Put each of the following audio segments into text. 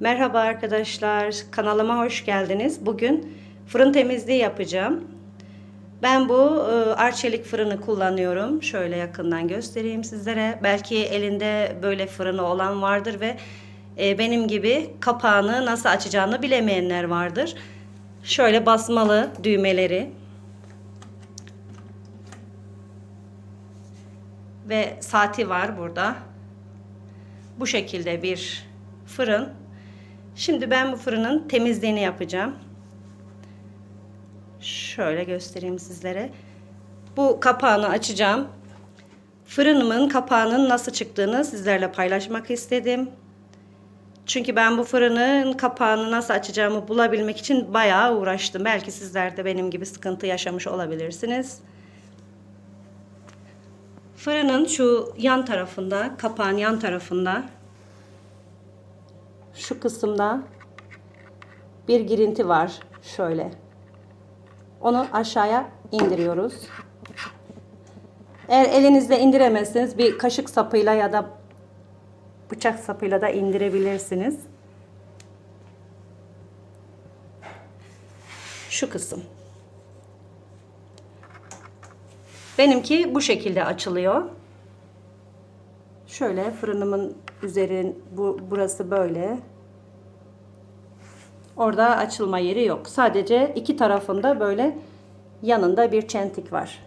Merhaba arkadaşlar, kanalıma hoş geldiniz. Bugün fırın temizliği yapacağım. Ben bu e, arçelik fırını kullanıyorum. Şöyle yakından göstereyim sizlere. Belki elinde böyle fırını olan vardır ve e, benim gibi kapağını nasıl açacağını bilemeyenler vardır. Şöyle basmalı düğmeleri ve saati var burada. Bu şekilde bir fırın. Şimdi ben bu fırının temizliğini yapacağım. Şöyle göstereyim sizlere. Bu kapağını açacağım. Fırınımın kapağının nasıl çıktığını sizlerle paylaşmak istedim. Çünkü ben bu fırının kapağını nasıl açacağımı bulabilmek için bayağı uğraştım. Belki sizler de benim gibi sıkıntı yaşamış olabilirsiniz. Fırının şu yan tarafında, kapağın yan tarafında şu kısımda bir girinti var. Şöyle. Onu aşağıya indiriyoruz. Eğer elinizle indiremezseniz bir kaşık sapıyla ya da bıçak sapıyla da indirebilirsiniz. Şu kısım. Benimki bu şekilde açılıyor. Şöyle fırınımın üzerin bu burası böyle. Orada açılma yeri yok. Sadece iki tarafında böyle yanında bir çentik var.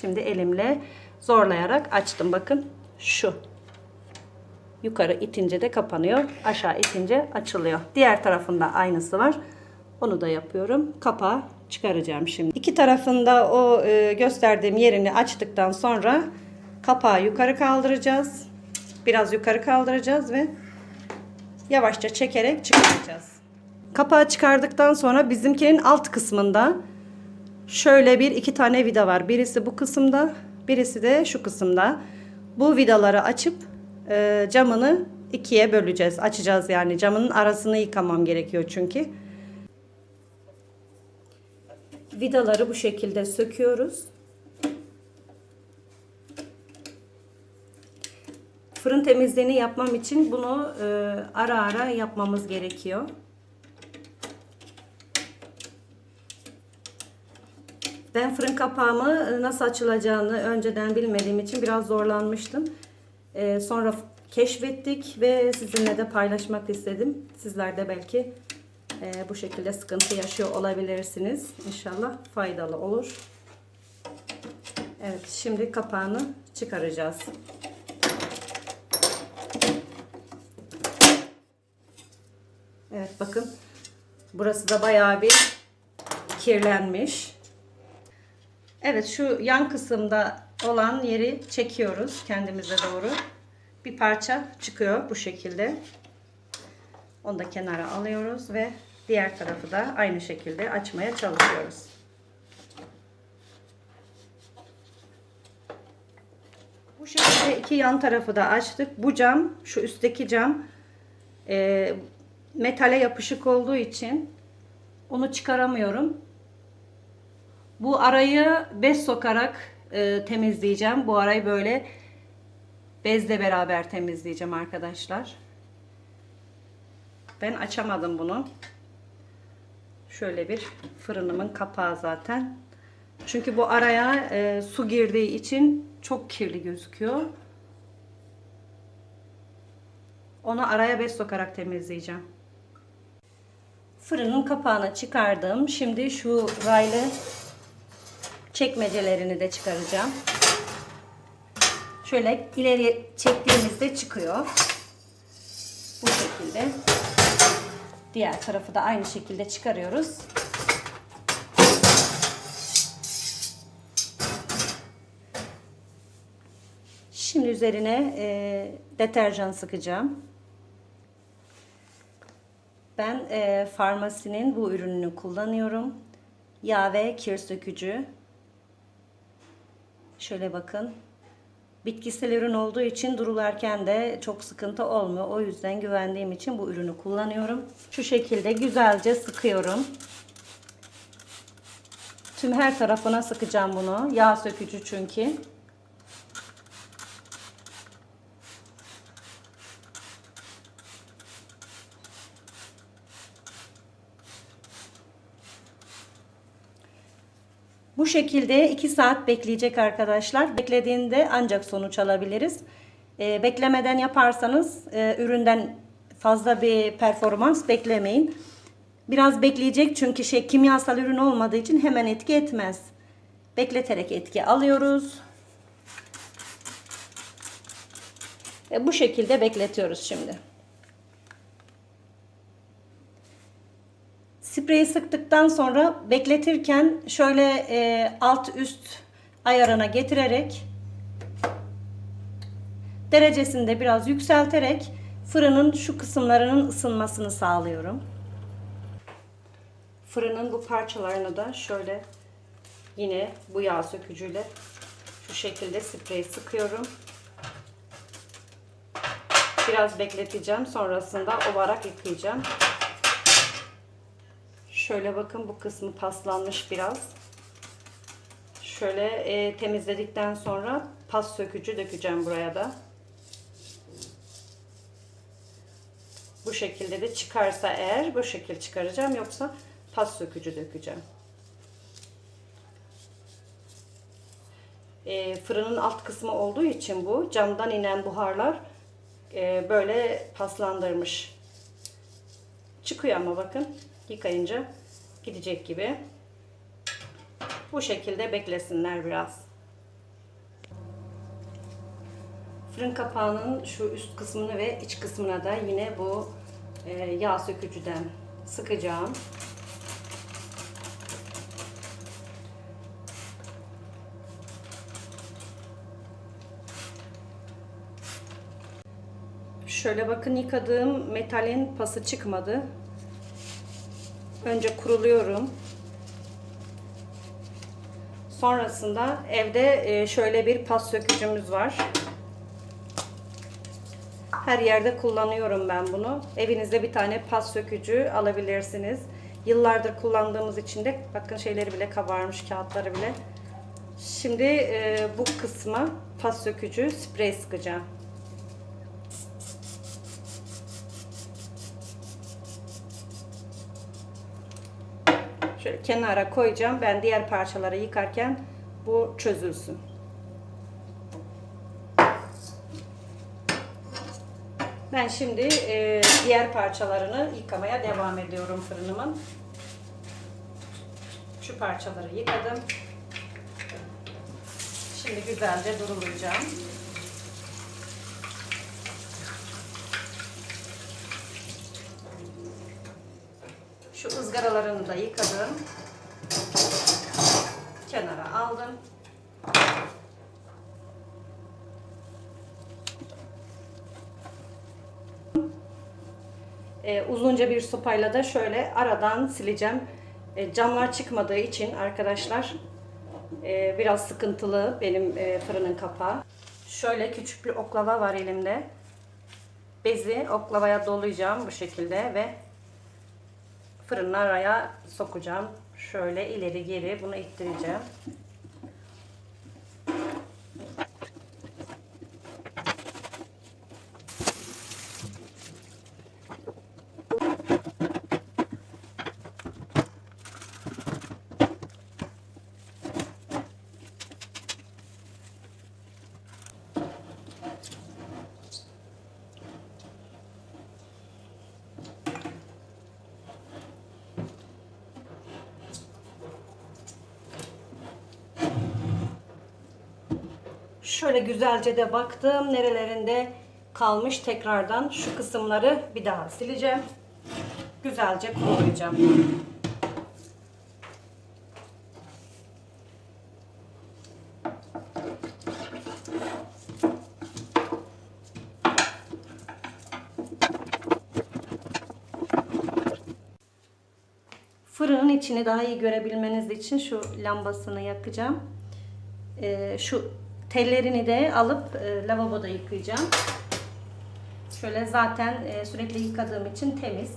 Şimdi elimle zorlayarak açtım. Bakın şu. Yukarı itince de kapanıyor. Aşağı itince açılıyor. Diğer tarafında aynısı var. Onu da yapıyorum. Kapağı çıkaracağım şimdi. İki tarafında o e, gösterdiğim yerini açtıktan sonra kapağı yukarı kaldıracağız. Biraz yukarı kaldıracağız ve yavaşça çekerek çıkaracağız. Kapağı çıkardıktan sonra bizimkinin alt kısmında şöyle bir iki tane vida var. Birisi bu kısımda, birisi de şu kısımda. Bu vidaları açıp e, camını ikiye böleceğiz. Açacağız yani camının arasını yıkamam gerekiyor çünkü. Vidaları bu şekilde söküyoruz. Fırın temizliğini yapmam için bunu e, ara ara yapmamız gerekiyor. Ben fırın kapağımı nasıl açılacağını önceden bilmediğim için biraz zorlanmıştım. E, sonra keşfettik ve sizinle de paylaşmak istedim. Sizler de belki e, bu şekilde sıkıntı yaşıyor olabilirsiniz. İnşallah faydalı olur. Evet şimdi kapağını çıkaracağız. Evet bakın burası da bayağı bir kirlenmiş. Evet şu yan kısımda olan yeri çekiyoruz kendimize doğru. Bir parça çıkıyor bu şekilde. Onu da kenara alıyoruz ve diğer tarafı da aynı şekilde açmaya çalışıyoruz. Bu şekilde iki yan tarafı da açtık. Bu cam, şu üstteki cam e, metale yapışık olduğu için onu çıkaramıyorum. Bu arayı bez sokarak e, temizleyeceğim. Bu arayı böyle bezle beraber temizleyeceğim arkadaşlar. Ben açamadım bunu. Şöyle bir fırınımın kapağı zaten. Çünkü bu araya e, su girdiği için çok kirli gözüküyor. Onu araya bez sokarak temizleyeceğim. Fırının kapağını çıkardım. Şimdi şu raylı çekmecelerini de çıkaracağım. Şöyle ileri çektiğimizde çıkıyor. Bu şekilde. Diğer tarafı da aynı şekilde çıkarıyoruz. Şimdi üzerine e, deterjan sıkacağım. Ben e, farmasinin bu ürününü kullanıyorum. Yağ ve kir sökücü. Şöyle bakın. Bitkisel ürün olduğu için durularken de çok sıkıntı olmuyor. O yüzden güvendiğim için bu ürünü kullanıyorum. Şu şekilde güzelce sıkıyorum. Tüm her tarafına sıkacağım bunu. Yağ sökücü çünkü. Bu şekilde 2 saat bekleyecek arkadaşlar. Beklediğinde ancak sonuç alabiliriz. Ee, beklemeden yaparsanız e, üründen fazla bir performans beklemeyin. Biraz bekleyecek çünkü şey kimyasal ürün olmadığı için hemen etki etmez. Bekleterek etki alıyoruz. E, bu şekilde bekletiyoruz şimdi. Spreyi sıktıktan sonra bekletirken şöyle e, alt üst ayarına getirerek derecesini de biraz yükselterek fırının şu kısımlarının ısınmasını sağlıyorum. Fırının bu parçalarını da şöyle yine bu yağ sökücüyle şu şekilde spreyi sıkıyorum. Biraz bekleteceğim. Sonrasında ovarak yıkayacağım. Şöyle bakın bu kısmı paslanmış biraz. Şöyle e, temizledikten sonra pas sökücü dökeceğim buraya da. Bu şekilde de çıkarsa eğer bu şekil çıkaracağım yoksa pas sökücü dökeceğim. E, fırının alt kısmı olduğu için bu camdan inen buharlar e, böyle paslandırmış. Çıkıyor ama bakın yıkayınca gidecek gibi. Bu şekilde beklesinler biraz. Fırın kapağının şu üst kısmını ve iç kısmına da yine bu e, yağ sökücüden sıkacağım. Şöyle bakın yıkadığım metalin pası çıkmadı. Önce kuruluyorum. Sonrasında evde e, şöyle bir pas sökücümüz var. Her yerde kullanıyorum ben bunu. Evinizde bir tane pas sökücü alabilirsiniz. Yıllardır kullandığımız için de bakın şeyleri bile kabarmış kağıtları bile. Şimdi e, bu kısma pas sökücü sprey sıkacağım. Şöyle kenara koyacağım. Ben diğer parçaları yıkarken bu çözülsün. Ben şimdi e, diğer parçalarını yıkamaya devam ediyorum fırınımın. Şu parçaları yıkadım. Şimdi güzelce durulayacağım. Şu ızgaralarını da yıkadım. Kenara aldım. Ee, uzunca bir sopayla da şöyle aradan sileceğim. Ee, camlar çıkmadığı için arkadaşlar e, biraz sıkıntılı benim e, fırının kapağı. Şöyle küçük bir oklava var elimde. Bezi oklavaya dolayacağım bu şekilde ve fırının araya sokacağım. Şöyle ileri geri bunu ittireceğim. Şöyle güzelce de baktım nerelerinde kalmış tekrardan şu kısımları bir daha sileceğim. Güzelce kurulayacağım. Fırının içini daha iyi görebilmeniz için şu lambasını yakacağım. Ee, şu tellerini de alıp e, lavaboda yıkayacağım. Şöyle zaten e, sürekli yıkadığım için temiz.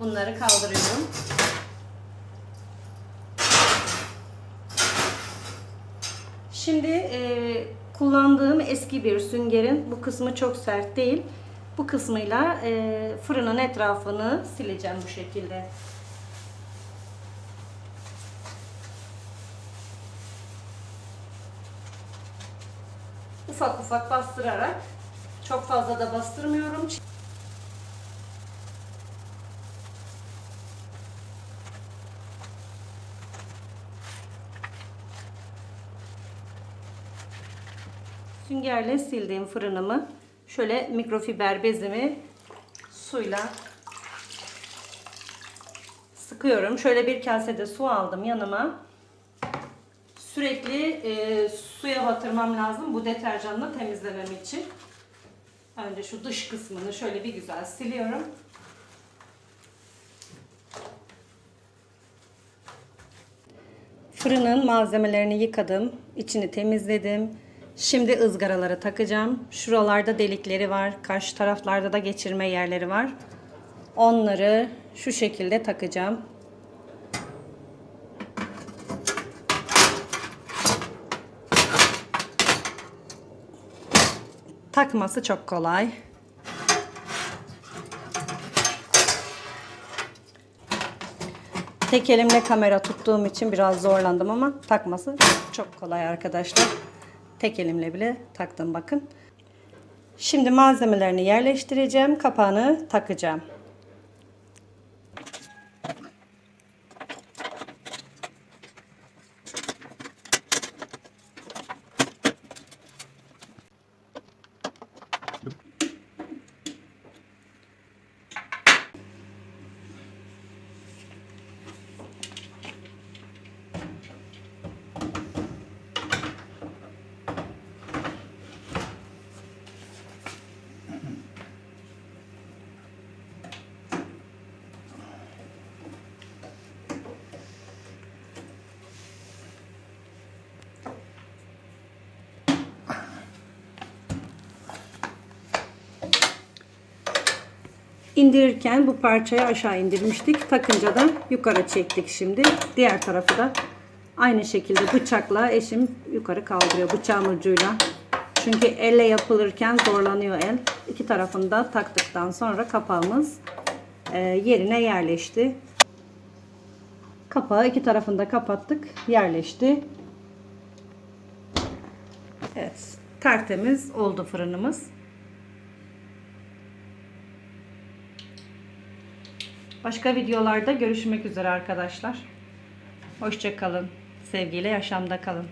Bunları kaldırıyorum. Şimdi e, kullandığım eski bir süngerin bu kısmı çok sert değil. Bu kısmıyla e, fırının etrafını sileceğim bu şekilde. Ufak ufak bastırarak çok fazla da bastırmıyorum. Süngerle sildiğim fırınımı şöyle mikrofiber bezimi suyla sıkıyorum. Şöyle bir kasede su aldım yanıma. Sürekli e, suya batırmam lazım bu deterjanla temizlemem için. Önce şu dış kısmını şöyle bir güzel siliyorum. Fırının malzemelerini yıkadım. içini temizledim. Şimdi ızgaraları takacağım. Şuralarda delikleri var. Karşı taraflarda da geçirme yerleri var. Onları şu şekilde takacağım. Takması çok kolay. Tek elimle kamera tuttuğum için biraz zorlandım ama takması çok kolay arkadaşlar. Tek elimle bile taktım bakın. Şimdi malzemelerini yerleştireceğim. Kapağını takacağım. İndirirken bu parçayı aşağı indirmiştik. Takınca da yukarı çektik şimdi. Diğer tarafı da aynı şekilde bıçakla eşim yukarı kaldırıyor bıçağın ucuyla. Çünkü elle yapılırken zorlanıyor el. İki tarafını da taktıktan sonra kapağımız e, yerine yerleşti. Kapağı iki tarafını da kapattık. Yerleşti. Evet. Tertemiz oldu fırınımız. Başka videolarda görüşmek üzere arkadaşlar. Hoşçakalın. Sevgiyle yaşamda kalın.